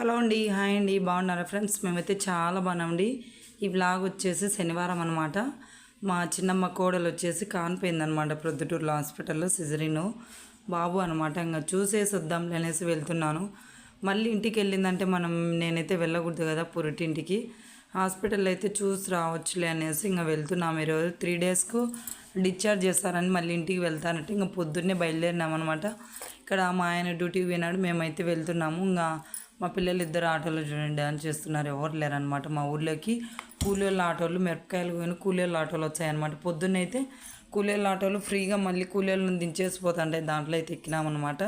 Hello అండి hi అండి బాగున్నారా ఫ్రెండ్స్? మేమైతే చాలా బాగున్నామండి. ఈ బ్లాగ్ వచ్చేసి శనివారం అనమాట మా చిన్నమ్మ కోడలు వచ్చేసి కానిపోయిందనమాట ప్రొద్దుటూరులో హాస్పిటల్లో సిజరీను. బాబు అనమాట ఇంకా చూసేసి వద్దాంలే అనేసి వెళ్తున్నాను. మళ్ళీ ఇంటికి వెళ్ళిందంటే మనం నేనైతే వెళ్ళకూడదు కదా పురిటింటికి. హాస్పిటల్ అయితే చూసి రావచ్చులే అనేసి ఇంకా వెళ్తున్నాము ఈరోజు. త్రీ డేస్కు డిశ్చార్జ్ చేస్తారని మళ్ళీ ఇంటికి వెళ్తానంటే ఇంకా పొద్దున్నే బయలుదేరినాం అనమాట ఇక్కడ మా ఆయన డ్యూటీకి పోయినాడు మేమైతే వెళ్తున్నాము. ఇంకా మా పిల్లలు ఇద్దరు ఆటోలో చూడండి డ్యాన్స్ చేస్తున్నారు. ఎవరు లేరనమాట మా ఊర్లోకి కూలీళ్ళ ఆటోలు మిరపకాయలు పోయిన కూలీళ్ళ ఆటోలు వచ్చాయన్నమాట. పొద్దున్నైతే కూలీళ్ళ ఆటోలు ఫ్రీగా మళ్ళీ కూలీలను దించేసిపోతుంటాయి. దాంట్లో అయితే ఎక్కినామన్నమాట.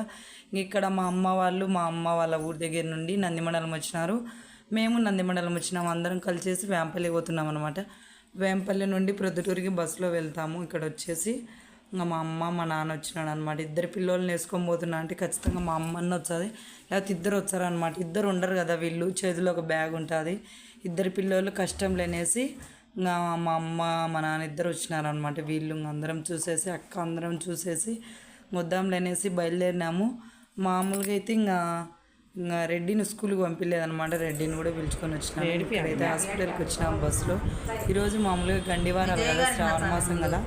ఇక్కడ మా అమ్మ వాళ్ళు మా అమ్మ వాళ్ళ ఊరి దగ్గర నుండి నందిమండలం వచ్చినారు. మేము నందిమండలం వచ్చినాము అందరం కలిసేసి వేంపల్లి పోతున్నాం అనమాట వేంపల్లి నుండి ప్రొద్దుటూరికి బస్సులో వెళ్తాము. ఇక్కడ వచ్చేసి ఇంకా మా అమ్మ మా నాన్న వచ్చినాడు అనమాట ఇద్దరు పిల్లల్ని వేసుకొని పోతున్నా అంటే ఖచ్చితంగా మా అమ్మ అన్న వచ్చేది. లేకపోతే ఇద్దరు వచ్చారనమాట ఇద్దరు ఉండరు కదా వీళ్ళు. చేతిలో ఒక బ్యాగ్ ఉంటుంది. ఇద్దరు పిల్లలు కష్టం లేనేసి ఇంకా మా అమ్మ మా నాన్న ఇద్దరు వచ్చినారనమాట వీళ్ళు ఇంక అందరం చూసేసి అక్క అందరం చూసేసి వద్దాం లేనేసి బయలుదేరినాము. మామూలుగా అయితే ఇంకా ఇంకా రెడ్డిని స్కూల్కి పంపించలేదన్నమాట రెడ్డిని కూడా పిలుచుకొని వచ్చినాం ఇక్కడైతే హాస్పిటల్కి వచ్చినాం బస్సులో. ఈరోజు మామూలుగా గండివారాలు కదా శ్రావణ మాసం కదా.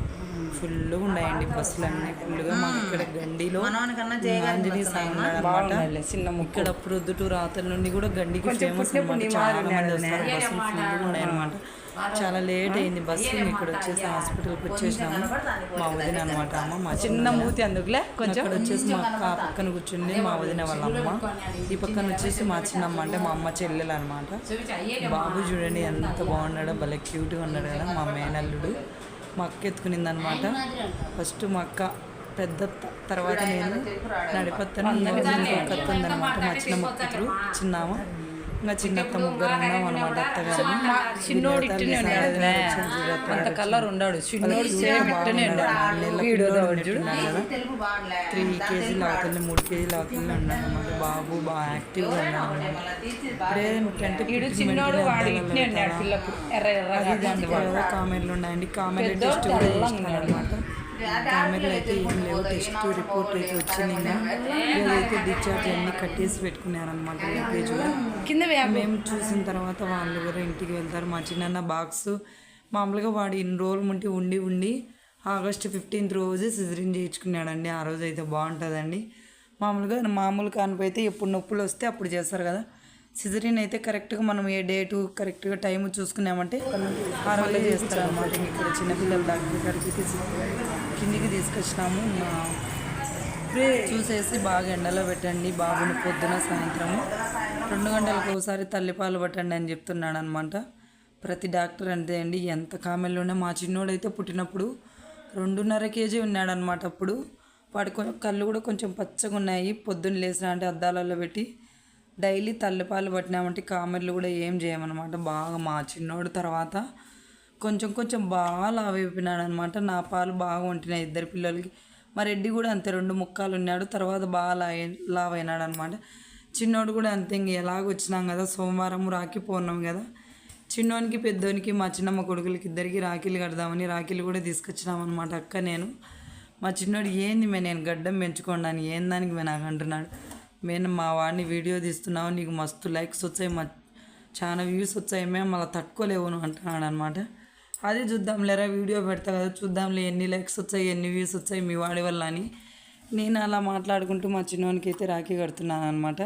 ఫుల్గా ఉన్నాయండి బస్సులు అన్నీ ఫుల్గా మాకు ఇక్కడ గండిలో ఆంజనేయ స్వామి ఉన్నాడన్నమాట చిన్న ఇక్కడ ప్రొద్దుటూరు అవతల నుండి కూడా గండికి ఫేమస్ అనమాట చాలా మంది వస్తారు బస్సులు ఫుల్గా ఉన్నాయన్నమాట. చాలా లేట్ అయింది బస్సు. ఇక్కడ వచ్చేసి హాస్పిటల్కి వచ్చేసినాము. మా వదిన అనమాట అమ్మ మా చిన్న మూతి అందుకులే? కొంచెం? అక్కడ వచ్చేసి మా అక్క ఆ పక్కన కూర్చుంది మా వదిన వాళ్ళ అమ్మ. ఈ పక్కన వచ్చేసి మా చిన్నమ్మ అంటే మా అమ్మ చెల్లెలు అనమాట బాబు చూడండి ఎంత బాగున్నాడో భలే క్యూట్గా ఉన్నాడు కదా మా మేనల్లుడు. మా అక్క ఎత్తుకునింది అనమాట ఫస్ట్ మా అక్క పెద్ద తర్వాత నేను నడిపత్తను ఇంకొక అత్త ఉందన్నమాట మా చిన్నమ్మ కూతురు చిన్నామ. ఇంకా చిన్నత్త ముగ్గురు ఉన్నాం అనమాట చిన్నోడు ఇట్టనే ఉన్నాడు అంత కలర్ ఉన్నాడు చిన్నోడు ఇట్టనే ఉన్నాడు త్రీ కేజీలు అవుతుంది మూడు కేజీలు అవుతుంది ఉన్నాడు అనమాట బాబు. బాగా యాక్టివ్గా ఉన్నాడు. ఇప్పుడే వీడు చిన్నోడు వాడు ఉన్నాడు ఎర్ర కామెర్లు ఉన్నాయండి. కామెర్లు టెస్ట్ కూడా చేసినారు అనమాట కామెర్లు అయితే ఏం లేవు టెస్ట్ రిపోర్ట్ అయితే వచ్చింది డిశ్చార్జ్ అన్ని కట్టేసి పెట్టుకున్నారనమాట లగేజ్ కింద మేము చూసిన తర్వాత వాళ్ళు కూడా ఇంటికి వెళ్తారు. మా చిన్న బాక్స్ మామూలుగా వాడు ఇన్ని రోజులు ఉండి ఉండి ఉండి ఆగస్టు ఫిఫ్టీన్త్ రోజు సిజరిన్ చేయించుకున్నాడండి. ఆ రోజు అయితే బాగుంటుందండి. మామూలుగా మామూలు కానిపోతే ఎప్పుడు నొప్పులు వస్తే అప్పుడు చేస్తారు కదా. సిజరిన్ అయితే కరెక్ట్గా మనం ఏ డేటు కరెక్ట్గా టైం చూసుకున్నామంటే ఆ రోజే చేస్తారు అనమాట ఇక్కడ చిన్నపిల్లల డాక్టర్ గారికి కిందికి తీసుకొచ్చినాము. చూసేసి బాగా ఎండలో పెట్టండి బాబుని పొద్దున సాయంత్రము. రెండు గంటలకు ఒకసారి తల్లిపాలు పట్టండి అని చెప్తున్నాడు అనమాట ప్రతి డాక్టర్ అంతే అండి ఎంత కామెల్లోనే. ఉన్నా మా చిన్నోడైతే పుట్టినప్పుడు రెండున్నర కేజీ ఉన్నాడనమాట అప్పుడు. వాడి కళ్ళు కూడా కొంచెం పచ్చగా ఉన్నాయి. పొద్దున్న లేచిన అంటే అద్దాలలో పెట్టి డైలీ తల్లిపాలు పట్టినామంటే కామెర్లు కూడా ఏం చేయమన్నమాట. బాగా మా చిన్నోడు తర్వాత కొంచెం కొంచెం బాగా లావైపోయినాడు అనమాట నా పాలు బాగా ఉంటున్నాయి ఇద్దరు పిల్లలకి. మా రెడ్డి కూడా అంతే రెండు ముక్కాలు ఉన్నాడు తర్వాత బాగా లావ్ లావైనాడు అనమాట చిన్నోడు కూడా అంతే ఇంక ఎలాగ వచ్చినాం కదా సోమవారం రాఖీ పోన్నాం కదా. చిన్నోనికి పెద్దోనికి మా చిన్నమ్మ కొడుకులకి ఇద్దరికి రాఖీలు కడదామని రాఖీలు కూడా తీసుకొచ్చినాం అనమాట అక్క నేను. మా చిన్నోడు ఏంది మే నేను గడ్డం పెంచుకోండి ఏం దానికి మే నాకు? అంటున్నాడు. మేము మా వాడిని వీడియో తీస్తున్నావు నీకు మస్తు లైక్స్ వచ్చాయి మా చాలా వ్యూస్ వచ్చాయి మేము మళ్ళీ తక్కువ నువ్వు అంటున్నాడు అనమాట అదే చూద్దాం లేరా వీడియో పెడతా కదా చూద్దాంలే ఎన్ని లైక్స్ వచ్చాయి ఎన్ని వ్యూస్ వచ్చాయి మీ వాడి వల్ల అని. నేను అలా మాట్లాడుకుంటూ మా చిన్నోనికి అయితే రాఖీ కడుతున్నాను అనమాట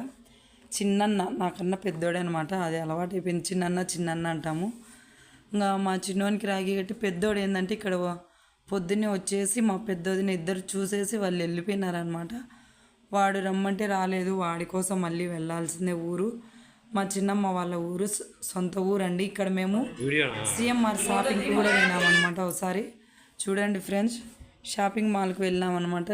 చిన్నన్న నాకన్నా పెద్దోడే అనమాట అది అలవాటు అయిపోయింది చిన్నన్న చిన్నన్న అంటాము. ఇంకా మా చిన్నోనికి రాఖీ కట్టి పెద్దోడు ఏంటంటే ఇక్కడ పొద్దున్నే వచ్చేసి మా పెద్దోదిని ఇద్దరు చూసేసి వాళ్ళు వెళ్ళిపోయినారనమాట వాడు రమ్మంటే రాలేదు వాడి కోసం మళ్ళీ వెళ్ళాల్సిందే ఊరు. మా చిన్నమ్మ వాళ్ళ ఊరు సొంత ఊరు అండి ఇక్కడ మేము సిఎంఆర్ షాపింగ్కి కూడా వెళ్ళామన్నమాట ఒకసారి. చూడండి ఫ్రెండ్స్ షాపింగ్ మాల్కి వెళ్ళామన్నమాట.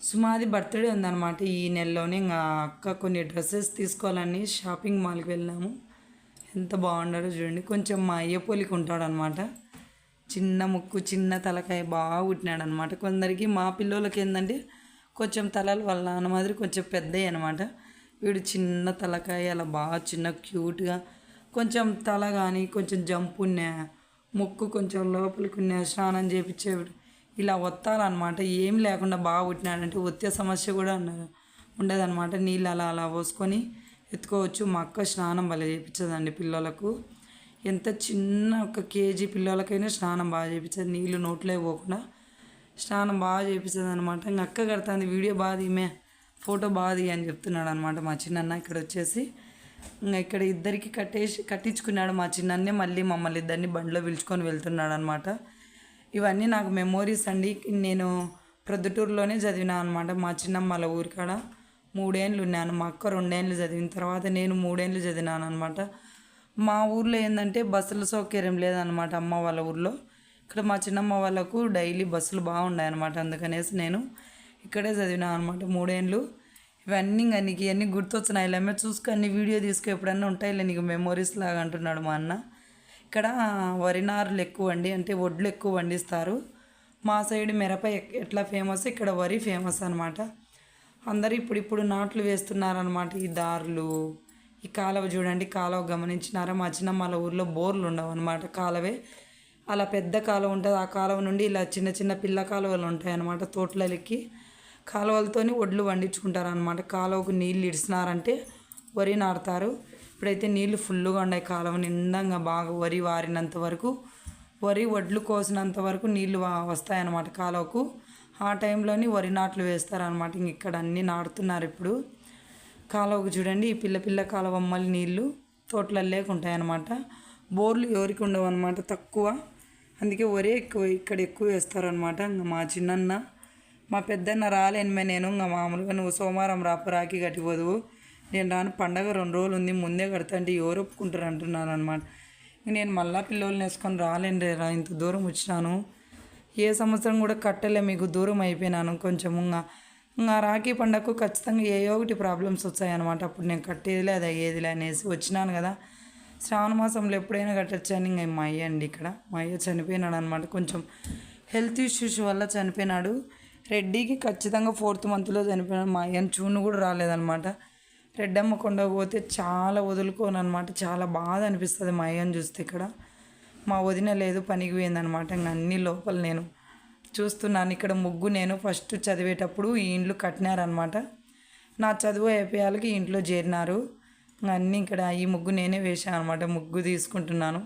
సుమాది బర్త్డే ఉందన్నమాట ఈ నెలలోనే. ఇంకా అక్క కొన్ని డ్రెస్సెస్ తీసుకోవాలని షాపింగ్ మాల్కి వెళ్ళాము. ఎంత బాగున్నాడో చూడండి. కొంచెం మా అయ్య పోలికి ఉంటాడనమాట చిన్న ముక్కు చిన్న తలకాయ బాగా పుట్టినాడు అనమాట కొందరికి మా పిల్లలకి ఏంటంటే కొంచెం తలలు వాళ్ళ నాన్న మాదిరి కొంచెం పెద్దవి అనమాట వీడు చిన్న తలకాయ అలా బాగా చిన్న క్యూట్గా కొంచెం తల కానీ కొంచెం జంపు ఉన్నా ముక్కు కొంచెం లోపలికి ఉన్న స్నానం చేపించేవాడు ఇలా వత్తాలన్నమాట ఏం లేకుండా బాగా పుట్టినాడంటే ఒత్తే సమస్య కూడా అన్నారు ఉండదన్నమాట. నీళ్ళు అలా అలా పోసుకొని ఎత్తుకోవచ్చు. మా అక్క స్నానం భలే చేయించదండి పిల్లలకు. ఎంత చిన్న ఒక కేజీ పిల్లలకైనా స్నానం బాగా చేయించదు నీళ్ళు నోట్లో పోకుండా స్నానం బాగా చేయించదు అనమాట ఇంకా అక్క కడుతుంది వీడియో బాగా తీమే ఫోటో బాగుంది అని చెప్తున్నాడు అనమాట మా చిన్నన్న ఇక్కడ వచ్చేసి. ఇంకా ఇక్కడ ఇద్దరికి కట్టేసి కట్టించుకున్నాడు మా చిన్నన్నే మళ్ళీ మమ్మల్ని ఇద్దరిని బండిలో పిలుచుకొని వెళ్తున్నాడు అనమాట ఇవన్నీ నాకు మెమోరీస్ అండి. నేను ప్రొద్దుటూరులోనే చదివినా అనమాట మా చిన్నమ్మల ఊరికాడ మూడేళ్ళు ఉన్నాను. మా అక్క రెండేళ్ళు చదివిన తర్వాత నేను మూడేళ్ళు చదివినాను అనమాట మా ఊర్లో ఏంటంటే బస్సుల సౌకర్యం లేదనమాట అమ్మ వాళ్ళ ఊర్లో. ఇక్కడ మా చిన్నమ్మ వాళ్ళకు డైలీ బస్సులు బాగున్నాయి అనమాట అందుకనేసి నేను ఇక్కడే చదివినా అనమాట మూడేళ్ళు ఇవన్నీ ఇంకా నీకు ఇవన్నీ గుర్తొచ్చినాయి ఇలా చూసుకొని వీడియో తీసుకో ఎప్పుడన్నా ఉంటాయిలే నీకు మెమోరీస్ లాగా అంటున్నాడు మా అన్న. ఇక్కడ వరి నారులు ఎక్కువ అండి అంటే వడ్లు ఎక్కువ పండిస్తారు మా సైడ్ మిరప ఎట్లా ఫేమస్ ఇక్కడ వరి ఫేమస్ అనమాట అందరూ ఇప్పుడు ఇప్పుడు నాట్లు వేస్తున్నారనమాట ఈ దారులు. ఈ కాలువ చూడండి కాలువ గమనించినారా? మా చిన్న వాళ్ళ ఊర్లో బోర్లు ఉండవు అనమాట కాలువే. అలా పెద్ద కాలువ ఉంటుంది. ఆ కాలువ నుండి ఇలా చిన్న చిన్న పిల్ల కాలువలు ఉంటాయి అనమాట తోటలకి. కాలువలతోని ఒడ్లు పండించుకుంటారు అనమాట కాలువకు నీళ్ళు ఇడిచినారంటే వరి నాటుతారు. ఇప్పుడైతే నీళ్ళు ఫుల్గా ఉన్నాయి కాలువ నిండంగా బాగా వరి వారినంత వరకు. వరి వడ్లు కోసినంత వరకు నీళ్ళు వస్తాయన్నమాట కాలువకు. ఆ టైంలోని వరి నాట్లు వేస్తారనమాట ఇంక ఇక్కడ అన్నీ నాటుతున్నారు ఇప్పుడు. కాలువకు చూడండి ఈ పిల్ల పిల్ల కాలువమ్మల నీళ్ళు తోటలలో ఉంటాయన్నమాట బోర్లు ఎవరికి ఉండవు అనమాట తక్కువ. అందుకే వరే ఎక్కువ ఇక్కడ ఎక్కువ వేస్తారనమాట ఇంకా మా చిన్నన్న మా పెద్దన్న రాలేనిమే నేను ఇంకా మామూలుగా నువ్వు సోమవారం రాపు రాకి కట్టిపోదువు నేను రాను పండగ రెండు రోజులు ఉంది ముందే కడతా అంటే ఎవరు ఒప్పుకుంటారు అంటున్నాను అనమాట నేను మళ్ళా పిల్లల్ని వేసుకొని రాలేను రా ఇంత దూరం వచ్చినాను. ఏ సంవత్సరం కూడా కట్టలే మీకు దూరం అయిపోయినాను కొంచెం. ఇంకా ఇంకా రాఖీ పండగకు ఖచ్చితంగా ఏ ఒకటి ప్రాబ్లమ్స్ వచ్చాయన్నమాట అప్పుడు నేను కట్టేదిలే అది అయ్యేదిలే అనేసి వచ్చినాను కదా. శ్రావణ మాసంలో ఎప్పుడైనా కట్టచ్చు అని ఇంకా మా అయ్య అండి ఇక్కడ. మా అయ్య చనిపోయినాడు అనమాట కొంచెం హెల్త్ ఇష్యూస్ వల్ల చనిపోయినాడు. రెడ్డికి ఖచ్చితంగా ఫోర్త్ మంత్లో చనిపోయిన మా అయ్యని చూను కూడా రాలేదనమాట రెడ్డమ్మ కొండకు పోతే చాలా వదులుకోను అనమాట చాలా బాధ అనిపిస్తుంది మా అయ్యని చూస్తే ఇక్కడ. మా వదిన లేదు పనికి పోయిందనమాట ఇంక అన్ని లోపల నేను చూస్తున్నాను. ఇక్కడ ముగ్గు నేను ఫస్ట్ చదివేటప్పుడు ఈ ఇండ్లు కట్టినారనమాట నా చదువు అయిపోయాలకి ఇంట్లో చేరినారు. అన్నీ ఇక్కడ ఈ ముగ్గు నేనే వేసాను అనమాట ముగ్గు తీసుకుంటున్నాను.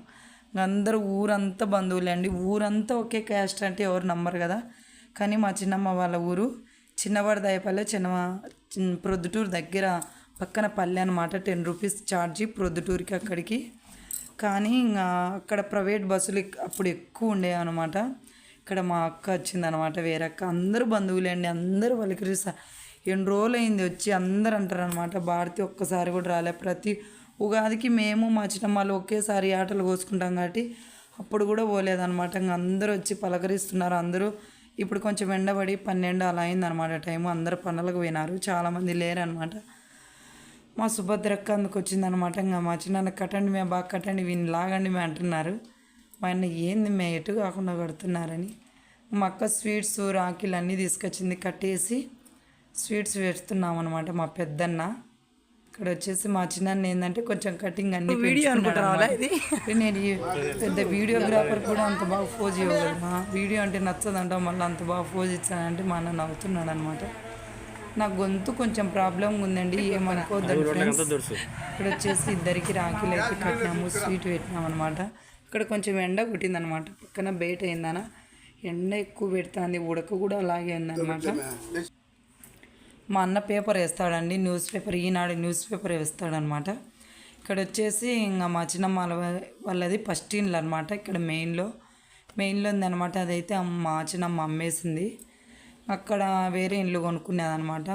అందరూ ఊరంతా బంధువులే అండి ఊరంతా ఒకే క్యాస్ట్ అంటే ఎవరు నమ్మరు కదా. కానీ మా చిన్నమ్మ వాళ్ళ ఊరు చిన్నవాడి దయపల్లె చిన్న ప్రొద్దుటూరు దగ్గర పక్కన పల్లె అనమాట టెన్ రూపీస్ ఛార్జీ ప్రొద్దుటూరుకి అక్కడికి. కానీ ఇంకా అక్కడ ప్రైవేట్ బస్సులు అప్పుడు ఎక్కువ ఉండేవి అనమాట ఇక్కడ మా అక్క వచ్చిందనమాట వేరే అక్క అందరూ బంధువులే అండి అందరూ పలికరిస్తారు ఎన్ని రోజులు అయింది వచ్చి అందరు అంటారు అనమాట భారతి ఒక్కసారి కూడా రాలే. ప్రతి ఉగాదికి మేము మా చిన్నమ్మలు ఒకేసారి ఆటలు కోసుకుంటాం కాబట్టి అప్పుడు కూడా పోలేదన్నమాట. ఇంకా అందరూ వచ్చి పలకరిస్తున్నారు. అందరూ ఇప్పుడు కొంచెం ఎండబడి పన్నెండు అలా అయిందనమాట టైం అందరు పనులకు పోయినారు. చాలామంది లేరనమాట మా సుభద్రక్క అందుకు వచ్చిందనమాట ఇంకా మా చిన్న కట్టండి మేము బాగా కట్టండి వీని లాగండి మేము అంటున్నారు. మా ఆయన ఏంది మే ఎటు కాకుండా కడుతున్నారని. మా అక్క స్వీట్స్ రాఖీలు అన్నీ తీసుకొచ్చింది. కట్టేసి స్వీట్స్ వేస్తున్నాం అనమాట మా పెద్దన్న. ఇక్కడ వచ్చేసి మా చిన్న ఏంటంటే కొంచెం కటింగ్ అన్ని పెంచుకున్నాడు ఇది? నేను పెద్ద వీడియోగ్రాఫర్ కూడా అంత బాగా ఫోజ్ ఇవ్వగలను వీడియో అంటే నచ్చదంట మళ్ళీ అంత బాగా ఫోజ్ ఇచ్చానంటే మా అన్న నవ్వుతున్నాడు అనమాట నా గొంతు కొంచెం ప్రాబ్లం ఉందండి ఏమనుకోవద్దండి ఫ్రెండ్స్. ఇక్కడ వచ్చేసి ఇద్దరికి రాఖీలు అయితే కట్టినాము స్వీట్ పెట్టినాం అనమాట ఇక్కడ కొంచెం ఎండ కొట్టిందనమాట పక్కన బయట అయిందన ఎండ ఎక్కువ పెడుతుంది ఉడక కూడా అలాగే ఉందన్నమాట. మా అన్న paper వేస్తాడండి news paper Eenadu news paper వేస్తాడనమాట. ఇక్కడ వచ్చేసి ఇంకా మా చిన్నమ్మ వాళ్ళది ఫస్ట్ ఇండ్లు అనమాట ఇక్కడ మెయిన్లో. మెయిన్లో ఉందన్నమాట అదైతే మా చిన్నమ్మ అమ్మేసింది. అక్కడ వేరే ఇండ్లు కొనుక్కునేది అనమాట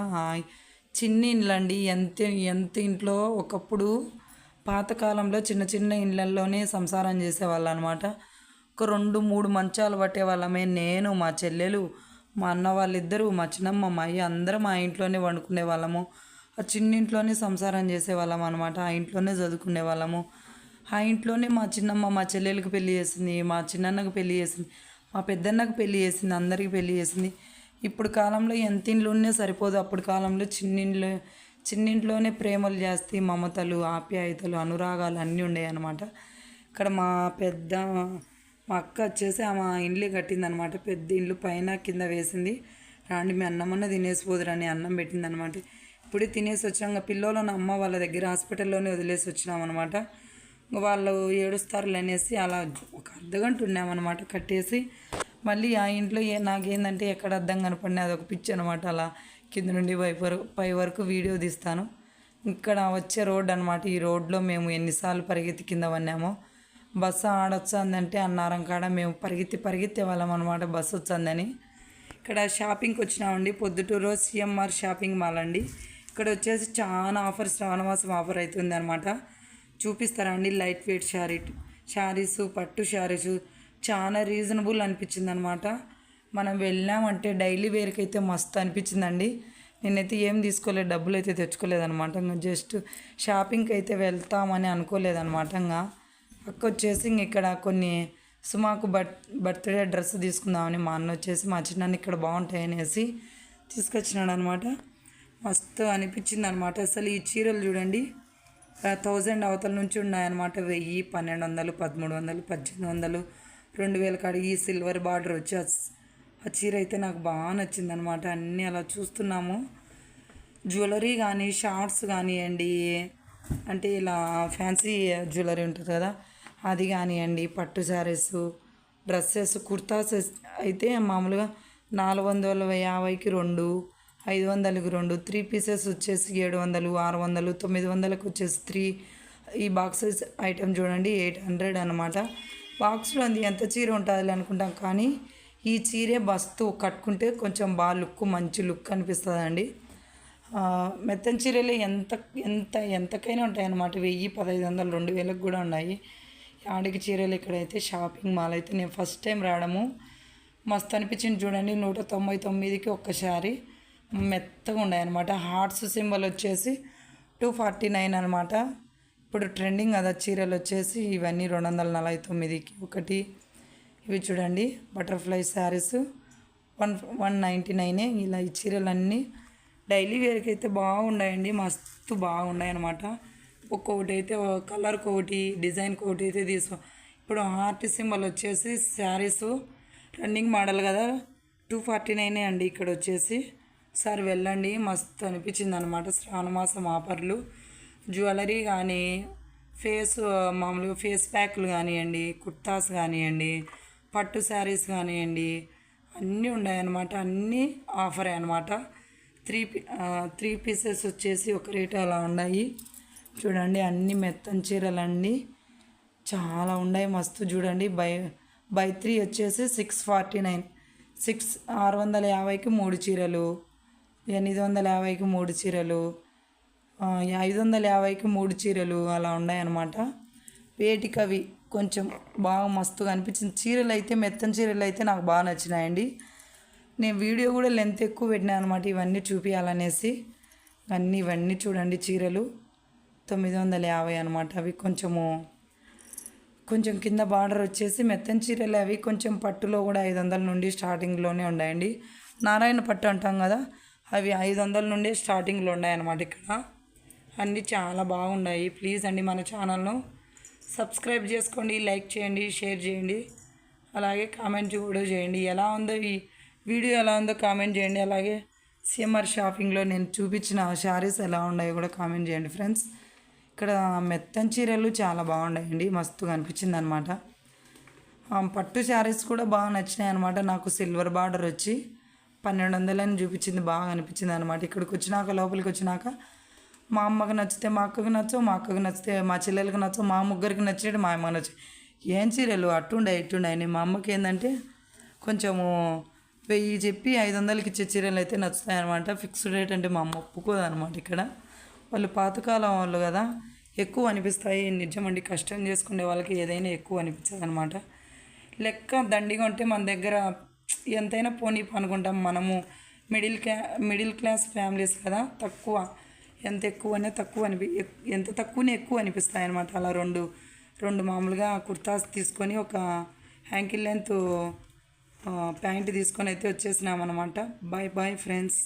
చిన్న ఇండ్లు అండి ఎంత ఎంత ఇంట్లో ఒకప్పుడు పాతకాలంలో చిన్న చిన్న ఇండ్లలోనే సంసారం చేసేవాళ్ళు అనమాట ఒక రెండు మూడు మంచాలు పట్టేవాళ్ళమే నేను మా చెల్లెలు మా అన్న వాళ్ళిద్దరూ మా చిన్నమ్మ మా అయ్య అందరం ఆ ఇంట్లోనే వండుకునే వాళ్ళము. ఆ చిన్నింట్లోనే సంసారం చేసేవాళ్ళం అనమాట ఆ ఇంట్లోనే చదువుకునే వాళ్ళము. ఆ ఇంట్లోనే మా చిన్నమ్మ మా చెల్లెలకు పెళ్ళి చేసింది మా చిన్నన్నకు పెళ్ళి చేసింది మా పెద్దన్నకు పెళ్ళి చేసింది అందరికీ పెళ్ళి చేసింది. ఇప్పుడు కాలంలో ఎంత ఇండ్లు సరిపోదు. అప్పుడు కాలంలో చిన్నిండ్లు చిన్నింట్లోనే ప్రేమలు జాస్తి మమతలు ఆప్యాయతలు అనురాగాలు అన్నీ ఉండేవి అనమాట ఇక్కడ మా పెద్ద మా అక్క వచ్చేసి ఆమె ఇండ్లు కట్టిందనమాట. పెద్ద ఇండ్లు పైన కింద వేసింది. రాండి మీ అన్నమన్న తినేసిపోదురని అన్నం పెట్టిందనమాట. ఇప్పుడే తినేసి వచ్చాం. ఇంకా అమ్మ వాళ్ళ దగ్గర హాస్పిటల్లోనే వదిలేసి వచ్చినాం అనమాట వాళ్ళు ఏడుస్తారులు అనేసి అలా ఒక అర్ధగంట ఉన్నామన్నమాట కట్టేసి. మళ్ళీ ఆ ఇంట్లో ఏ నాకేందంటే ఎక్కడ అర్థం కనపడినా అదొక పిచ్చి అనమాట అలా. కింద నుండి పై వరకు పై వరకు వీడియో తీస్తాను. ఇక్కడ వచ్చే రోడ్ అనమాట. ఈ రోడ్లో మేము ఎన్నిసార్లు పరిగెత్తి కింద పన్నామో బస్సు ఆడొచ్చిందంటే అన్నారం కాడ మేము పరిగెత్తి పరిగెత్తే వాళ్ళం అనమాట బస్సు వచ్చిందని ఇక్కడ షాపింగ్కి వచ్చినామండి. పొద్దుటూరు సిఎంఆర్ షాపింగ్ మాల్ అండి. ఇక్కడ వచ్చేసి చాలా ఆఫర్ శ్రావణమాసం ఆఫర్ అవుతుంది అనమాట చూపిస్తారా అండి? లైట్ వెయిట్ శారీ శారీస్ పట్టు శారీస్. చాలా రీజనబుల్ అనిపించింది అనమాట మనం వెళ్ళామంటే డైలీ వేర్కి అయితే మస్తు అనిపించిందండి. నేనైతే ఏం తీసుకోలేదు డబ్బులు అయితే తెచ్చుకోలేదనమాట ఇంకా జస్ట్ షాపింగ్కి అయితే వెళ్తామని అనుకోలేదనమాట ఇంకా అక్క వచ్చేసి ఇక్కడ కొన్ని సుమాకు బర్త్ బర్త్డే డ్రెస్ తీసుకుందామని మా అన్న వచ్చేసి మా చిన్న ఇక్కడ బాగుంటాయి అనేసి తీసుకొచ్చినాడు అనమాట మస్తు అనిపించింది అనమాట అసలు ఈ చీరలు చూడండి థౌజండ్ అవతల నుంచి ఉన్నాయన్నమాట. వెయ్యి పన్నెండు వందలు పదమూడు వందలు పద్దెనిమిది వందలు రెండు వేల కాడ ఈ సిల్వర్ బార్డర్ వచ్చి ఆ ఆ చీర అయితే నాకు బాగా నచ్చింది అనమాట అన్నీ అలా చూస్తున్నాము. జ్యువెలరీ కానీ షార్ట్స్ కానివ్వండి అంటే ఇలా ఫ్యాన్సీ జ్యువెలరీ ఉంటుంది కదా అది కానివ్వండి పట్టు శారీస్ డ్రెస్సెస్ కుర్తాస్ అయితే మామూలుగా నాలుగు వందల యాభైకి రెండు ఐదు వందలకి రెండు త్రీ పీసెస్ వచ్చేసి ఏడు వందలు ఆరు వందలు తొమ్మిది వందలకు వచ్చేసి త్రీ. ఈ బాక్సెస్ ఐటెం చూడండి ఎయిట్ హండ్రెడ్ అనమాట బాక్స్లో అది ఎంత చీర ఉంటుంది అనుకుంటాం కానీ ఈ చీరే బస్తు కట్టుకుంటే కొంచెం బాగా లుక్ మంచి లుక్ అనిపిస్తుందండి. ఆ, మెత్తని చీరలు ఎంత ఎంత ఎంతకైనా ఉంటాయి అన్నమాట వెయ్యి పదహైదు వందలు రెండు వేలకు కూడా ఉన్నాయి. ఆడికి చీరలు ఇక్కడైతే షాపింగ్ మాల్ అయితే నేను ఫస్ట్ టైం రావడము. మస్తు అనిపించింది చూడండి నూట తొంభై తొమ్మిదికి ఒక్కసారి మెత్తగా ఉన్నాయి అనమాట హార్ట్స్ సింబల్ వచ్చేసి టూ ఫార్టీ నైన్ అనమాట ఇప్పుడు ట్రెండింగ్ కదా చీరలు వచ్చేసి ఇవన్నీ రెండు వందల నలభై తొమ్మిదికి ఒకటి. ఇవి చూడండి butterfly saris one one ninety నైనే. ఇలా ఈ చీరలన్నీ డైలీ వేర్కి అయితే బాగున్నాయండి మస్తు బాగున్నాయి అనమాట ఒక్కొక్కటి అయితే కలర్కి ఒకటి డిజైన్కి ఒకటి అయితే తీసుకో. ఇప్పుడు హార్ట్ సింబల్ వచ్చేసి శారీస్ రన్నింగ్ మోడల్ కదా. టూ ఫార్టీ నైనే అండి ఇక్కడ వచ్చేసి. సార్ వెళ్ళండి మస్తు అనిపించింది అనమాట శ్రావణ మాసం ఆఫర్లు. జ్యువెలరీ కానీ ఫేస్ మామూలుగా ఫేస్ ప్యాక్లు కానివ్వండి కుర్తాస్ కానివ్వండి పట్టు శారీస్ కానివ్వండి అన్నీ ఉన్నాయన్నమాట. అన్నీ ఆఫరే అనమాట త్రీ త్రీ పీసెస్ వచ్చేసి ఒక రేటు అలా ఉన్నాయి. చూడండి అన్ని మెత్తని చీరలండి చాలా ఉన్నాయి మస్తు చూడండి. బై బై త్రీ వచ్చేసి సిక్స్ ఫార్టీ నైన్ సిక్స్ ఆరు వందల యాభైకి మూడు చీరలు ఎనిమిది వందల యాభైకి మూడు చీరలు ఐదు వందల యాభైకి మూడు చీరలు అలా ఉన్నాయన్నమాట. వేటికి అవి కొంచెం బాగా మస్తుగా అనిపించింది. చీరలు అయితే మెత్తని చీరలు అయితే నాకు బాగా నచ్చినాయండి. నేను వీడియో కూడా లెంత్ ఎక్కువ పెట్టినా అనమాట ఇవన్నీ చూపించాలనేసి అన్నీ ఇవన్నీ చూడండి చీరలు. తొమ్మిది వందల యాభై అనమాట అవి కొంచెము కొంచెం కింద బార్డర్ వచ్చేసి మెత్తని చీరలు. అవి కొంచెం పట్టులో కూడా ఐదు వందల నుండి స్టార్టింగ్లోనే ఉన్నాయండి నారాయణ పట్టు అంటాం కదా అవి ఐదు వందల నుండి స్టార్టింగ్లో ఉన్నాయన్నమాట ఇక్కడ. అన్నీ చాలా బాగున్నాయి. ప్లీజ్ అండి మన ఛానల్ను సబ్స్క్రైబ్ చేసుకోండి లైక్ చేయండి షేర్ చేయండి. అలాగే కామెంట్ కూడా చేయండి. ఎలా ఉందో ఈ వీడియో ఎలా ఉందో కామెంట్ చేయండి. అలాగే సిఎంఆర్ షాపింగ్లో నేను చూపించిన శారీస్ ఎలా ఉన్నాయో కూడా కామెంట్ చేయండి ఫ్రెండ్స్. ఇక్కడ మెత్తని చీరలు చాలా బాగున్నాయండి మస్తుగా అనిపించింది అనమాట పట్టు శారీస్ కూడా బాగా నచ్చినాయి అనమాట నాకు సిల్వర్ బార్డర్ వచ్చి పన్నెండు వందలని చూపించింది. బాగా అనిపించింది అనమాట ఇక్కడికి వచ్చినాక లోపలికి వచ్చినాక మా అమ్మకు నచ్చితే మా అక్కకు నచ్చవు మా అక్కకు నచ్చితే మా చెల్లెలకు నచ్చవు మా ముగ్గురికి నచ్చినట్టు మా అమ్మకి నచ్చు. ఏం చీరలు? అట్టుండే ఇట్టుండే మా అమ్మకి ఏంటంటే కొంచెము వెయ్యి చెప్పి ఐదు వందలకి ఇచ్చే చీరలు అయితే నచ్చుతాయి అనమాట ఫిక్స్డ్ రేట్ అంటే మా అమ్మ ఒప్పుకోదు అనమాట ఇక్కడ. వాళ్ళు పాతకాలం వాళ్ళు కదా ఎక్కువ అనిపిస్తాయి. నిజమండి కష్టం చేసుకునే వాళ్ళకి ఏదైనా ఎక్కువ అనిపిస్తుంది అనమాట లెక్క దండిగా ఉంటే మన దగ్గర ఎంతైనా పోనీ అనుకుంటాం మనము మిడిల్ క్లా మిడిల్ క్లాస్ ఫ్యామిలీస్ కదా తక్కువ. ఎంత ఎక్కువనే తక్కువ అనిపి ఎంత తక్కువనే ఎక్కువ అనిపిస్తాయి అనమాట అలా రెండు రెండు మామూలుగా కుర్తాస్ తీసుకొని ఒక హ్యాంకిల్ లెంత్ ప్యాంట్ తీసుకొని అయితే వచ్చేసినామన్నమాట. Bye bye friends.